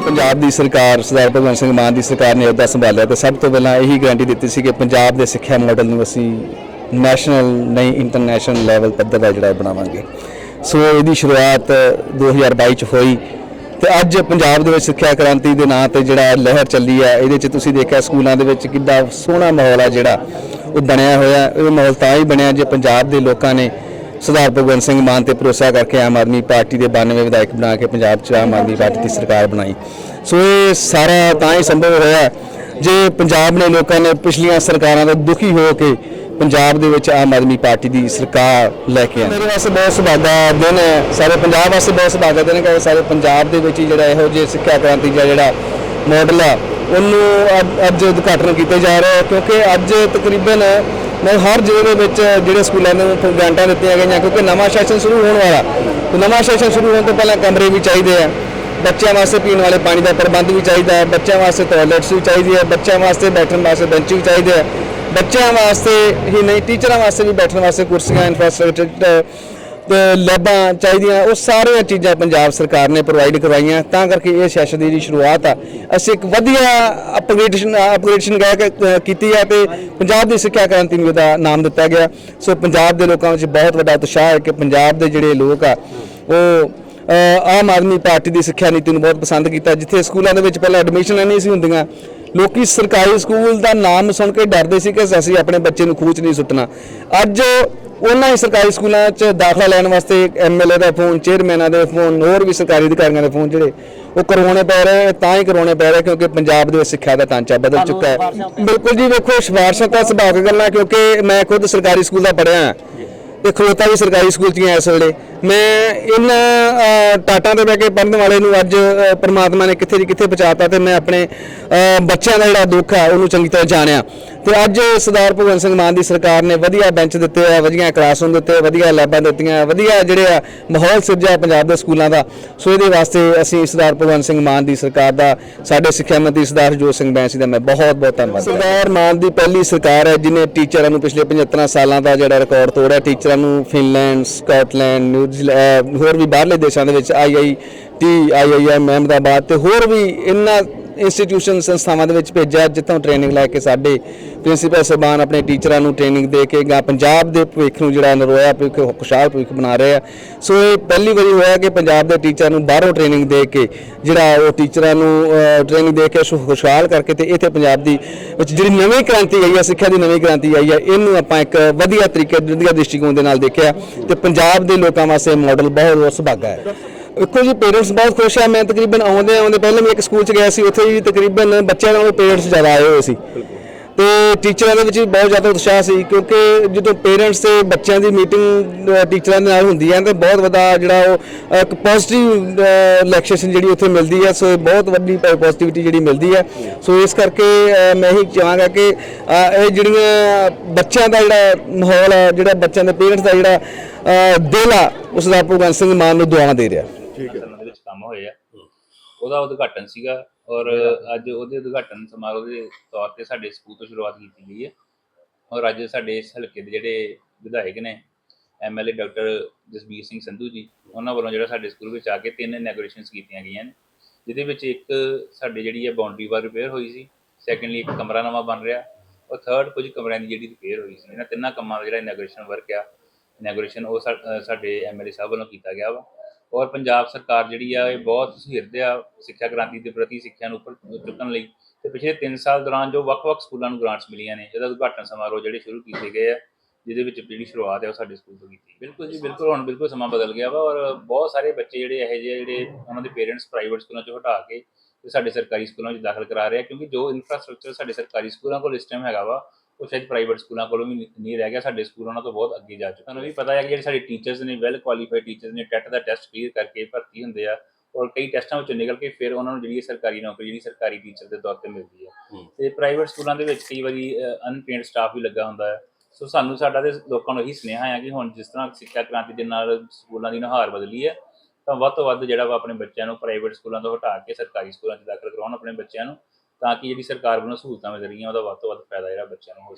ਪੰਜਾਬ ਦੀ ਸਰਕਾਰ, ਸਰਦਾਰ ਭਗਵੰਤ ਸਿੰਘ ਮਾਨ ਦੀ ਸਰਕਾਰ ਨੇ ਅਹੁਦਾ ਸੰਭਾਲਿਆ ਤਾਂ ਸਭ ਤੋਂ ਪਹਿਲਾਂ ਇਹੀ ਗਾਰੰਟੀ ਦਿੱਤੀ ਸੀ ਕਿ ਪੰਜਾਬ ਦੇ ਸਿੱਖਿਆ ਮਾਡਲ ਨੂੰ ਅਸੀਂ ਨੈਸ਼ਨਲ ਨਹੀਂ ਇੰਟਰਨੈਸ਼ਨਲ ਲੈਵਲ ਪੱਧਰ ਦਾ ਜਿਹੜਾ ਬਣਾਵਾਂਗੇ। ਸੋ ਇਹਦੀ ਸ਼ੁਰੂਆਤ 2022 ਚ ਹੋਈ ਤੇ ਅੱਜ ਪੰਜਾਬ ਦੇ ਵਿੱਚ ਸਿੱਖਿਆ ਕ੍ਰਾਂਤੀ ਦੇ ਨਾਂ ਤੇ ਜਿਹੜਾ ਲਹਿਰ ਚੱਲੀ ਹੈ ਇਹਦੇ ਚ ਤੁਸੀਂ ਦੇਖਿਆ ਸਕੂਲਾਂ ਦੇ ਵਿੱਚ ਕਿੰਨਾ ਸੋਹਣਾ ਮਾਹੌਲ ਹੈ ਜਿਹੜਾ ਉਹ ਬਣਿਆ ਹੋਇਆ, ਇਹ ਮਾਹੌਲ ਤਾਂ ਹੀ ਬਣਿਆ ਜੇ ਪੰਜਾਬ ਦੇ ਲੋਕਾਂ ਨੇ ਸਰਦਾਰ ਭਗਵੰਤ ਸਿੰਘ ਮਾਨ ਤੇ ਭਰੋਸਾ ਕਰਕੇ ਆਮ ਆਦਮੀ ਪਾਰਟੀ ਦੇ 92 ਵਿਧਾਇਕ ਬਣਾ ਕੇ ਪੰਜਾਬ 'ਚ ਆਮ ਆਦਮੀ ਪਾਰਟੀ ਦੀ ਸਰਕਾਰ ਬਣਾਈ। ਸੋ ਇਹ ਸਾਰਾ ਤਾਂ ਹੀ ਸੰਭਵ ਹੋਇਆ ਜੇ ਪੰਜਾਬ ਨੇ ਲੋਕਾਂ ਨੇ ਪਿਛਲੀਆਂ ਸਰਕਾਰਾਂ ਤੋਂ ਦੁਖੀ ਹੋ ਕੇ ਪੰਜਾਬ ਦੇ ਵਿੱਚ ਆਮ ਆਦਮੀ ਪਾਰਟੀ ਦੀ ਸਰਕਾਰ ਲੈ ਕੇ ਆਈ ਮੇਰੇ ਵਾਸਤੇ ਬਹੁਤ ਸੁਭਾਗਾ ਦਿਨ ਹੈ। ਸਾਰੇ ਪੰਜਾਬ ਵਾਸਤੇ ਬਹੁਤ ਸੁਭਾਗਾ ਦਿਨ ਹੈ ਕਿ ਸਾਰੇ ਪੰਜਾਬ ਦੇ ਵਿੱਚ ਹੀ ਜਿਹੜਾ ਇਹੋ ਜਿਹੇ ਸਿੱਖਿਆ ਕ੍ਰਾਂਤੀ ਦਾ ਜਿਹੜਾ ਮਾਡਲ ਆ ਉਹਨੂੰ ਅੱਜ- ਅੱਜ ਉਦਘਾਟਨ ਕੀਤੇ ਜਾ ਰਹੇ ਆ ਕਿਉਂਕਿ ਅੱਜ ਤਕਰੀਬਨ ਮੈਂ ਹਰ ਜ਼ਿਲ੍ਹੇ ਦੇ ਵਿੱਚ ਜਿਹੜੇ ਸਕੂਲਾਂ ਨੂੰ ਗ੍ਰਾਂਟਾਂ ਦਿੱਤੀਆਂ ਗਈਆਂ ਕਿਉਂਕਿ ਨਵਾਂ ਸੈਸ਼ਨ ਸ਼ੁਰੂ ਹੋਣ ਵਾਲਾ ਤੇ ਨਵਾਂ ਸੈਸ਼ਨ ਸ਼ੁਰੂ ਹੋਣ ਤੋਂ ਪਹਿਲਾਂ ਕਮਰੇ ਵੀ ਚਾਹੀਦੇ ਆ। ਬੱਚਿਆਂ ਵਾਸਤੇ ਪੀਣ ਵਾਲੇ ਪਾਣੀ ਦਾ ਪ੍ਰਬੰਧ ਵੀ ਚਾਹੀਦਾ ਹੈ। ਬੱਚਿਆਂ ਵਾਸਤੇ ਟਾਇਲਟਸ ਵੀ ਚਾਹੀਦੀ ਹੈ ਬੱਚਿਆਂ ਵਾਸਤੇ ਬੈਠਣ ਵਾਸਤੇ ਬੈਂਚ ਵੀ ਚਾਹੀਦੇ ਆ। ਬੱਚਿਆਂ ਵਾਸਤੇ ਹੀ ਨਹੀਂ ਟੀਚਰਾਂ ਵਾਸਤੇ ਵੀ ਬੈਠਣ ਵਾਸਤੇ ਕੁਰਸੀਆਂ ਇਨਫਰਾਸਟ੍ਰਕਚਰ ਲੈਬਾਂ ਚਾਹੀਦੀਆਂ, ਉਹ ਸਾਰੀਆਂ ਚੀਜ਼ਾਂ ਪੰਜਾਬ ਸਰਕਾਰ ਨੇ ਪ੍ਰੋਵਾਈਡ ਕਰਵਾਈਆਂ। ਤਾਂ ਕਰਕੇ ਇਹ ਸੈਸ਼ਨ ਦੀ ਜਿਹੜੀ ਸ਼ੁਰੂਆਤ ਆ, ਅਸੀਂ ਇੱਕ ਵਧੀਆ ਅਪਗ੍ਰੇਡੇਸ਼ਨ ਅਪਗ੍ਰੇਡੇਸ਼ਨ ਕਹਿ ਕੇ ਕੀਤੀ ਹੈ ਤੇ ਪੰਜਾਬ ਦੀ ਸਿੱਖਿਆ ਕ੍ਰਾਂਤੀ ਨੂੰ ਇਹਦਾ ਨਾਮ ਦਿੱਤਾ ਗਿਆ। ਸੋ ਪੰਜਾਬ ਦੇ ਲੋਕਾਂ ਵਿੱਚ ਬਹੁਤ ਵੱਡਾ ਉਤਸ਼ਾਹ ਹੈ ਕਿ ਪੰਜਾਬ ਦੇ ਜਿਹੜੇ ਲੋਕ ਆ, ਉਹ ਆਮ ਆਦਮੀ ਪਾਰਟੀ ਦੀ ਸਿੱਖਿਆ ਨੀਤੀ ਨੂੰ ਬਹੁਤ ਪਸੰਦ ਕੀਤਾ। ਜਿੱਥੇ ਸਕੂਲਾਂ ਦੇ ਵਿੱਚ ਪਹਿਲਾਂ ਐਡਮਿਸ਼ਨਾਂ ਨਹੀਂ ਸੀ ਹੁੰਦੀਆਂ, ਲੋਕੀ ਸਰਕਾਰੀ ਸਕੂਲ ਦਾ ਨਾਮ ਸੁਣ ਕੇ ਡਰਦੇ ਸੀ ਕਿ ਅਸੀਂ ਆਪਣੇ ਬੱਚੇ ਨੂੰ ਖੂਚ ਨਹੀਂ ਸੁੱਟਣਾ। ਅੱਜ ਉਹਨਾਂ ਹੀ ਸਰਕਾਰੀ ਸਕੂਲਾਂ 'ਚ ਦਾਖਲਾ ਲੈਣ ਵਾਸਤੇ ਐਮਐਲਏ ਦਾ ਫੋਨ ਚੇਅਰਮੈਨਾਂ ਦੇ ਫੋਨ ਹੋਰ ਵੀ ਸਰਕਾਰੀ ਅਧਿਕਾਰੀਆਂ ਦੇ ਫੋਨ ਜਿਹੜੇ ਉਹ ਕਰਵਾਉਣੇ ਪੈ ਰਹੇ ਤਾਂ ਹੀ ਕਰਵਾਉਣੇ ਪੈ ਰਹੇ ਕਿਉਂਕਿ ਪੰਜਾਬ ਦੇ ਵਿੱਚ ਸਿੱਖਿਆ ਦਾ ਢਾਂਚਾ ਬਦਲ ਚੁੱਕਾ ਹੈ। ਬਿਲਕੁਲ ਜੀ ਵੇਖੋ ਸਿਫਾਰਸ਼ਾਂ ਤਾਂ ਸੁਭਾਵਿਕ ਗੱਲਾਂ ਕਿਉਂਕਿ ਮੈਂ ਖੁਦ ਸਰਕਾਰੀ ਸਕੂਲ ਦਾ ਪੜ੍ਹਿਆ ਹਾਂ। ਤੇ ਖਲੋਤਾ ਵੀ ਸਰਕਾਰੀ ਸਕੂਲ 'ਚ ਹੀ ਹਾਂ ਇਸ ਵੇਲੇ। ਮੈਂ ਇਹਨਾਂ ਟਾਟਾਂ ਤੇ ਬਹਿ ਕੇ ਪੜ੍ਹਨ ਵਾਲੇ ਨੂੰ ਅੱਜ ਅ, ਪ੍ਰਮਾਤਮਾ ਨੇ ਕਿੱਥੇ ਦੀ ਕਿੱਥੇ ਪਹੁੰਚਾਤਾ ਤੇ ਮੈਂ ਆਪਣੇ ਬੱਚਿਆਂ ਦਾ ਜਿਹੜਾ ਦੁੱਖ ਹੈ ਉਹਨੂੰ ਚੰਗੀ ਤਰ੍ਹਾਂ ਜਾਣਿਆ। ਤੇ ਅੱਜ ਸਰਦਾਰ ਭਗਵੰਤ ਸਿੰਘ ਮਾਨ ਦੀ ਸਰਕਾਰ ਨੇ ਵਧੀਆ ਬੈਂਚ ਦਿੱਤੇ ਆ ਵਧੀਆ ਕਲਾਸਰੂਮ ਦਿੱਤੇ ਵਧੀਆ ਲੈਬਾਂ ਦਿੱਤੀਆਂ ਵਧੀਆ ਜਿਹੜੇ ਆ ਮਾਹੌਲ ਸਿਰਜਿਆ ਪੰਜਾਬ ਦੇ ਸਕੂਲਾਂ ਦਾ। ਸੋ ਇਹਦੇ ਵਾਸਤੇ ਅਸੀਂ ਸਰਦਾਰ ਭਗਵੰਤ ਸਿੰਘ ਮਾਨ ਦੀ ਸਰਕਾਰ ਦਾ ਸਾਡੇ ਸਿੱਖਿਆ ਮੰਤਰੀ ਸਰਦਾਰ ਜੋਤ ਸਿੰਘ ਬੈਂਸੀ ਦਾ ਮੈਂ ਬਹੁਤ ਬਹੁਤ ਧੰਨਵਾਦ ਸਰਦਾਰ ਮਾਨ ਦੀ ਪਹਿਲੀ ਸਰਕਾਰ ਹੈ ਜਿਨੇ ਟੀਚਰਾਂ ਨੂੰ ਪਿਛਲੇ 75 ਸਾਲਾਂ ਦਾ ਜਿਹੜਾ ਰਿਕਾਰਡ ਤੋੜਿਆ ਟੀਚਰ ਨੂੰ ਫਿਨਲੈਂਡ ਸਕਾਟਲੈਂਡ ਨਿਊਜ਼ੀਲੈਂਡ ਹੋਰ ਵੀ ਬਾਹਰਲੇ ਦੇਸ਼ਾਂ ਦੇ ਵਿੱਚ I I T, I I M, Ahmedabad ਤੇ ਹੋਰ ਵੀ ਇਹਨਾਂ ਇੰਸਟੀਟਿਊਸ਼ਨ ਸੰਸਥਾਵਾਂ ਦੇ ਵਿੱਚ ਭੇਜਿਆ, ਜਿੱਥੋਂ ਟ੍ਰੇਨਿੰਗ ਲੈ ਕੇ ਸਾਡੇ ਪ੍ਰਿੰਸੀਪਲ ਸਾਹਿਬਾਨ ਆਪਣੇ ਟੀਚਰਾਂ ਨੂੰ ਟ੍ਰੇਨਿੰਗ ਦੇ ਕੇ ਗਾ ਪੰਜਾਬ ਦੇ ਭਵਿੱਖ ਨੂੰ ਜਿਹੜਾ ਨਰੋਇਆ ਭਵਿੱਖ, ਖੁਸ਼ਹਾਲ ਭਵਿੱਖ ਬਣਾ ਰਹੇ ਆ। ਸੋ ਇਹ ਪਹਿਲੀ ਵਾਰੀ ਹੋਇਆ ਕਿ ਪੰਜਾਬ ਦੇ ਟੀਚਰਾਂ ਨੂੰ ਬਾਹਰੋਂ ਟ੍ਰੇਨਿੰਗ ਦੇ ਕੇ ਜਿਹੜਾ ਉਹ ਟੀਚਰਾਂ ਨੂੰ ਟ੍ਰੇਨਿੰਗ ਦੇ ਕੇ ਖੁਸ਼ਹਾਲ ਕਰਕੇ ਤੇ ਇੱਥੇ ਪੰਜਾਬ ਦੀ ਵਿੱਚ ਜਿਹੜੀ ਨਵੀਂ ਕ੍ਰਾਂਤੀ ਆਈ ਹੈ ਸਿੱਖਿਆ ਦੀ ਨਵੀਂ ਕ੍ਰਾਂਤੀ ਆਈ ਹੈ ਇਹਨੂੰ ਆਪਾਂ ਇੱਕ ਵਧੀਆ ਤਰੀਕੇ, ਵਧੀਆ ਦ੍ਰਿਸ਼ਟੀਕੋਣ ਦੇ ਨਾਲ ਦੇਖਿਆ ਤੇ ਪੰਜਾਬ ਦੇ ਲੋਕਾਂ ਵਾਸਤੇ ਮਾਡਲ ਬਹੁਤ ਸੁਭਾਗਾ ਹੈ। ਵੇਖੋ ਜੀ ਪੇਰੈਂਟਸ ਬਹੁਤ ਖੁਸ਼ ਆ। ਮੈਂ ਤਕਰੀਬਨ ਆਉਂਦੇ ਆਉਂਦੇ ਪਹਿਲਾਂ ਵੀ ਇੱਕ ਸਕੂਲ ਚ ਗਿਆ ਸੀ। ਉੱਥੇ ਵੀ ਤਕਰੀਬਨ ਬੱਚਿਆਂ ਨਾਲੋਂ ਪੇਰੈਂਟਸ ਜ਼ਿਆਦਾ ਆਏ ਹੋਏ ਸੀ। ਤੇ ਟੀਚਰਾਂ ਦੇ ਵਿੱਚ ਵੀ ਬਹੁਤ ਜ਼ਿਆਦਾ ਉਤਸ਼ਾਹ ਸੀ, ਕਿਉਂਕਿ ਜਦੋਂ ਪੇਰੈਂਟਸ ਤੇ ਬੱਚਿਆਂ ਦੀ ਮੀਟਿੰਗ ਟੀਚਰਾਂ ਦੇ ਨਾਲ ਹੁੰਦੀ ਹੈ ਤਾਂ ਬਹੁਤ ਵੱਡਾ ਜਿਹੜਾ ਉਹ ਇੱਕ ਪੋਜ਼ਿਟਿਵ ਲੈਕਚਰੇਸ਼ਨ ਜਿਹੜੀ ਉੱਥੇ ਮਿਲਦੀ ਹੈ ਸੋ ਬਹੁਤ ਵੱਡੀ ਪੋਜ਼ਿਟਿਵਿਟੀ ਜਿਹੜੀ ਮਿਲਦੀ ਹੈ ਸੋ ਇਸ ਕਰਕੇ ਮੈਂ ਇਹੀ ਚਾਹਾਂਗਾ ਕਿ ਇਹ ਜਿਹੜੀਆਂ ਬੱਚਿਆਂ ਦਾ ਜਿਹੜਾ ਮਾਹੌਲ ਹੈ ਜਿਹੜਾ ਬੱਚਿਆਂ ਦੇ ਪੇਰੈਂਟਸ ਦਾ ਜਿਹੜਾ ਦਿਲ ਆ ਉਸ ਦਾ ਭਗਵੰਤ ਸਿੰਘ ਮਾਨ ਨੂੰ ਦੁਆਵਾਂ ਦੇ ਰਿਹਾ। ਸਥਾਨਾਂ ਦੇ ਵਿੱਚ ਕੰਮ ਹੋਏ ਆ। ਉਹਦਾ ਉਦਘਾਟਨ ਸੀਗਾ ਔਰ ਅੱਜ ਉਹਦੇ ਉਦਘਾਟਨ ਸਮਾਰੋਹ ਦੇ ਤੌਰ ਤੇ ਸਾਡੇ ਸਕੂਲ ਤੋਂ ਸ਼ੁਰੂਆਤ ਕੀਤੀ ਗਈ ਹੈ। ਔਰ ਅੱਜ ਸਾਡੇ ਇਸ ਹਲਕੇ ਦੇ ਜਿਹੜੇ ਵਿਧਾਇਕ ਨੇ ਐਮਐਲਏ ਡਾਕਟਰ ਜਸਬੀਰ ਸਿੰਘ ਸੰਧੂ ਜੀ ਉਹਨਾਂ ਵੱਲੋਂ ਜਿਹੜਾ ਸਾਡੇ ਸਕੂਲ ਵਿੱਚ ਆ ਕੇ ਤਿੰਨ ਇਨੈਗੋਰੇਸ਼ਨਸ ਕੀਤੀਆਂ ਗਈਆਂ ਨੇ ਜਿਹਦੇ ਵਿੱਚ ਇੱਕ ਸਾਡੇ ਜਿਹੜੀ ਹੈ ਬਾਉਂਡਰੀ ਵਾਲ ਰਿਪੇਅਰ ਹੋਈ ਸੀ ਸੈਕੰਡਲੀ ਇੱਕ ਕਮਰਾ ਨਵਾਂ ਬਣ ਰਿਹਾ ਔਰ ਥਰਡ ਕੁਝ ਕਮਰਿਆਂ ਦੀ ਜਿਹੜੀ ਰਿਪੇਅਰ ਹੋਈ ਸੀ ਇਹਨਾਂ ਤਿੰਨਾਂ ਕੰਮਾਂ ਦਾ ਜਿਹੜਾ ਇਨੈਗੋਰੇਸ਼ਨ ਵਰਕ ਆ ਇਨੈਗੋਰੇਸ਼ਨ ਉਹ ਸਾ- ਅ, ਸਾਡੇ ਐਮਐਲਏ ਸਾਹਿਬ ਵੱਲੋਂ ਕੀਤਾ ਗਿਆ ਵਾ। ਔਰ ਪੰਜਾਬ ਸਰਕਾਰ ਜਿਹੜੀ ਆ, ਇਹ ਬਹੁਤ ਸੁਹਿਰਦ ਆ ਸਿੱਖਿਆ ਕ੍ਰਾਂਤੀ ਦੇ ਪ੍ਰਤੀ, ਸਿੱਖਿਆ ਨੂੰ ਉੱਪਰ ਚੁੱਕਣ ਲਈ। ਤੇ ਪਿਛਲੇ 3 ਸਾਲ ਦੌਰਾਨ ਜੋ ਵੱਖ-ਵੱਖ ਸਕੂਲਾਂ ਨੂੰ ਗ੍ਰਾਂਟਸ ਮਿਲੀਆਂ ਨੇ ਇਹਦਾ ਉਦਘਾਟਨ ਸਮਾਰੋਹ ਜਿਹੜੇ ਸ਼ੁਰੂ ਕੀਤੇ ਗਏ ਆ, ਜਿਹਦੇ ਵਿੱਚ ਜਿਹੜੀ ਸ਼ੁਰੂਆਤ ਹੈ ਉਹ ਸਾਡੇ ਸਕੂਲ ਤੋਂ ਕੀਤੀ ਬਿਲਕੁਲ ਜੀ, ਬਿਲਕੁਲ, ਹੁਣ ਬਿਲਕੁਲ ਸਮਾਂ ਬਦਲ ਗਿਆ ਵਾ ਔਰ ਬਹੁਤ ਸਾਰੇ ਬੱਚੇ ਜਿਹੜੇ ਇਹੋ ਜਿਹੇ ਜਿਹੜੇ ਉਹਨਾਂ ਦੇ ਪੇਰੈਂਟਸ ਪ੍ਰਾਈਵੇਟ ਸਕੂਲਾਂ ਚੋਂ ਹਟਾ ਕੇ ਤੇ ਸਾਡੇ ਸਰਕਾਰੀ ਸਕੂਲਾਂ ਵਿੱਚ ਦਾਖਲ ਕਰਾ ਰਹੇ ਆ, ਕਿਉਂਕਿ ਜੋ ਇਨਫਰਾਸਟ੍ਰਕਚਰ ਸਾਡੇ ਸਰਕਾਰੀ ਸਕੂਲਾਂ ਕੋਲ ਇਸ ਟਾਈਮ ਹੈਗਾ ਵਾ ਉਹ ਸ਼ਾਇਦ ਪ੍ਰਾਈਵੇਟ ਸਕੂਲਾਂ ਕੋਲੋਂ ਵੀ ਨਹੀਂ- ਰਹਿ ਗਿਆ ਸਾਡੇ ਸਕੂਲ ਉਹਨਾਂ ਤੋਂ ਬਹੁਤ ਅੱਗੇ ਜਾ ਚੁੱਕੇ ਸਾਨੂੰ ਵੀ ਪਤਾ ਹੈ ਕਿ ਜਿਹੜੇ ਸਾਡੇ ਟੀਚਰਸ ਨੇ ਵੈਲ ਕੁਆਲੀਫਾਈਡ ਟੀਚਰਸ ਨੇ ਟੈਟ ਦਾ ਟੈਸਟ ਕਲੀਅਰ ਕਰਕੇ ਭਰਤੀ ਹੁੰਦੇ ਆ ਔਰ ਕਈ ਟੈਸਟਾਂ ਵਿੱਚੋਂ ਨਿਕਲ ਕੇ ਫਿਰ ਉਹਨਾਂ ਨੂੰ ਜਿਹੜੀ ਸਰਕਾਰੀ ਨੌਕਰੀ ਜਿਹੜੀ ਸਰਕਾਰੀ ਟੀਚਰ ਦੇ ਤੌਰ ਤੇ ਮਿਲਦੀ ਹੈ। ਤੇ ਪ੍ਰਾਈਵੇਟ ਸਕੂਲਾਂ ਦੇ ਵਿੱਚ ਕਈ ਵਾਰੀ ਅਨਟ੍ਰੇਨਡ ਸਟਾਫ ਵੀ ਲੱਗਾ ਹੁੰਦਾ ਹੈ। ਸੋ ਸਾਨੂੰ ਸਾਡਾ ਤੇ ਲੋਕਾਂ ਨੂੰ ਇਹੀ ਸੁਨੇਹਾ ਹੈ ਕਿ ਹੁਣ ਜਿਸ ਤਰ੍ਹਾਂ ਸਿੱਖਿਆ ਕ੍ਰਾਂਤੀ ਦੇ ਨਾਲ ਸਕੂਲਾਂ ਦੀ ਨੁਹਾਰ ਬਦਲੀ ਹੈ ਤਾਂ ਵੱਧ ਤੋਂ ਵੱਧ ਜਿਹੜਾ ਵਾ ਆਪਣੇ ਬੱਚਿਆਂ ਨੂੰ ਪ੍ਰਾਈਵੇਟ ਸਕੂਲਾਂ ਤੋਂ ਹਟਾ ਕੇ ਸਰਕਾਰੀ ਸਕੂਲਾਂ 'ਚ ਦਾਖਲ ਕਰਵਾਉਣ ਆਪਣੇ ਬੱਚਿਆਂ ਨੂੰ। ਤਾਂ ਕਿ ਜਿਹੜੀ ਸਰਕਾਰ ਵੱਲੋਂ ਸਹੂਲਤਾਂ ਮਿਲ ਰਹੀਆਂ, ਉਹਦਾ ਵੱਧ ਤੋਂ ਵੱਧ ਫਾਇਦਾ ਜਿਹੜਾ ਬੱਚਿਆਂ ਨੂੰ ਹੋ